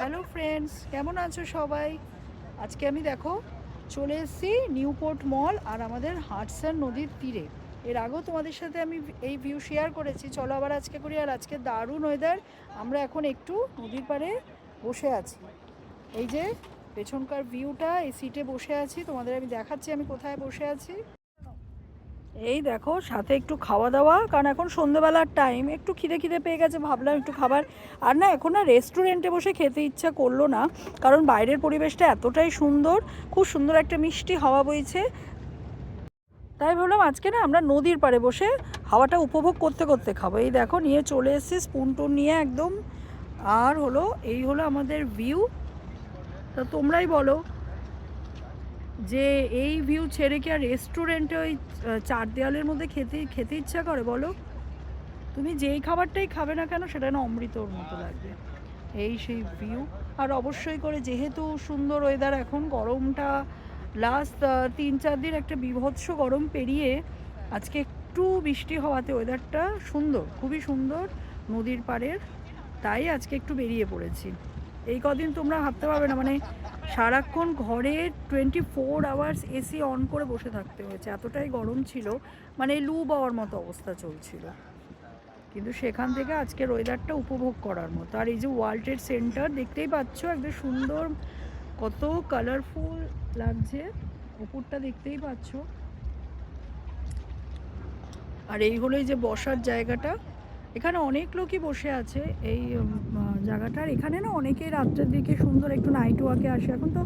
Hello friends কেমন আছো সবাই? আজকে আমি দেখো, চলে এসেছি নিউপোর্ট মল আর আমাদের হাটসান নদীর তীরে। এর আগেও তোমাদের সাথে আমি এই ভিউ শেয়ার করেছি। চলো আবার আজকে করি, আর আজকে দারুণ ওয়েদার আমরা এখন একটু নদীর পাড়ে বসে আছি। এই যে, পেছনকার ভিউটা এই সিটে বসে আছি। তোমাদের আমি দেখাচ্ছি আমি কোথায় বসে আছি। এই দেখো, সাথে একটু খাওয়া দাওয়া, কারণ এখন সন্ধ্যেবেলার টাইম একটু খিদে খিদে পেয়ে গেছে, ভাবলাম একটু খাবার। আর না, এখন না রেস্টুরেন্টে বসে খেতে ইচ্ছা করল না, কারণ বাইরের পরিবেশটা এতটাই সুন্দর, খুব সুন্দর একটা মিষ্টি হাওয়া বইছে। তাই ভাবলাম আজকে না আমরা নদীর পাড়ে বসে হাওয়াটা উপভোগ করতে করতে খাব। এই দেখো, নিয়ে চলে এসেছি স্পুন টুন নিয়ে একদম। আর হলো, এই হলো আমাদের ভিউ তা তোমরাই বলো যে এই ভিউ ছেড়ে কি আর রেস্টুরেন্টে ওই চার দেওয়ালের মধ্যে খেতে খেতে ইচ্ছা করে, বলো? তুমি যেই খাবারটাই খাবে না কেন, সেটা না অমৃতর মতো লাগবে। এই সেই ভিউ আর অবশ্যই করে যেহেতু সুন্দর ওয়েদার এখন গরমটা লাস্ট তিন চার দিন একটা বিভৎস গরম পেরিয়ে আজকে একটু বৃষ্টি হওয়াতে ওয়েদারটা সুন্দর, খুবই সুন্দর নদীর পাড়ের। তাই আজকে একটু বেরিয়ে পড়েছি। এই কদিন তোমরা ভাবতে পারবে না মানে সারাক্ষণ ঘরে twenty four hours AC on করে বসে থাকতে হয়েছে। এতটাই গরম ছিল মানে লু পাওয়ার মতো অবস্থা চলছিল। কিন্তু সেখান থেকে আজকের ওয়েদারটা উপভোগ করার মতো। আর এই যে ওয়ার্ল্ড ট্রেড সেন্টার দেখতেই পাচ্ছ একদম সুন্দর, কত কালারফুল লাগছে। ওপরটা দেখতেই পাচ্ছ। আর এই হলো এই যে বসার জায়গাটা। এখানে অনেক লোকই বসে আছে এই জায়গাটার। এখানে না অনেকেই রাত্রের দিকে সুন্দর একটু নাইট ওয়াকে আসে। এখন তো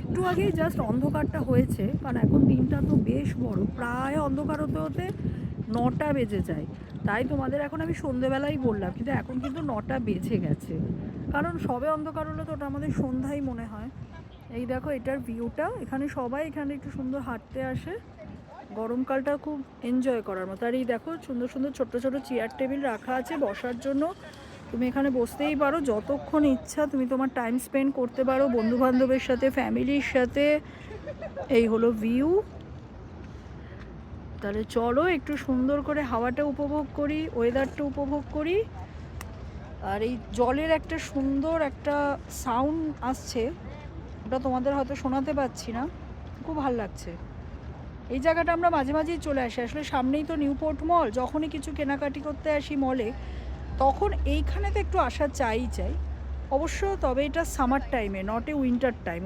একটু আগেই জাস্ট অন্ধকারটা হয়েছে, কারণ এখন দিনটা তো বেশ বড়। প্রায় অন্ধকার হতে হতে নটা বেজে যায়। তাই তোমাদের এখন আমি সন্ধেবেলাই বললাম, কিন্তু এখন কিন্তু নটা বেজে গেছে। কারণ সবে অন্ধকার হলে তো ওটা আমাদের সন্ধ্যাই মনে হয়। এই দেখো এটার ভিউটা এখানে সবাই এখানে একটু সুন্দর হাঁটতে আসে। গরমকালটা খুব এনজয় করার মতো। আর এই দেখো, সুন্দর সুন্দর ছোট ছোট চেয়ার টেবিল রাখা আছে বসার জন্য। তুমি এখানে বসতেই পারো, যতক্ষণ ইচ্ছা তুমি তোমার টাইম স্পেন্ড করতে পারো বন্ধু বান্ধবের সাথে ফ্যামিলির সাথে। এই হলো ভিউ তাহলে চলো একটু সুন্দর করে হাওয়াটা উপভোগ করি ওয়েদারটা উপভোগ করি। আর এই জলের একটা সুন্দর একটা সাউন্ড আসছে। ওটা তোমাদের হয়তো শোনাতে পাচ্ছি না। খুব ভালো লাগছে। এই জায়গাটা আমরা মাঝে মাঝেই চলে আসি। আসলে সামনেই তো নিউ পোর্ট মল, যখনই কিছু কেনাকাটি করতে আসি মলে, তখন এইখানে তো একটু আসা চাই চাই। অবশ্য তবে এটা সামার টাইমে নট এ উইন্টার টাইম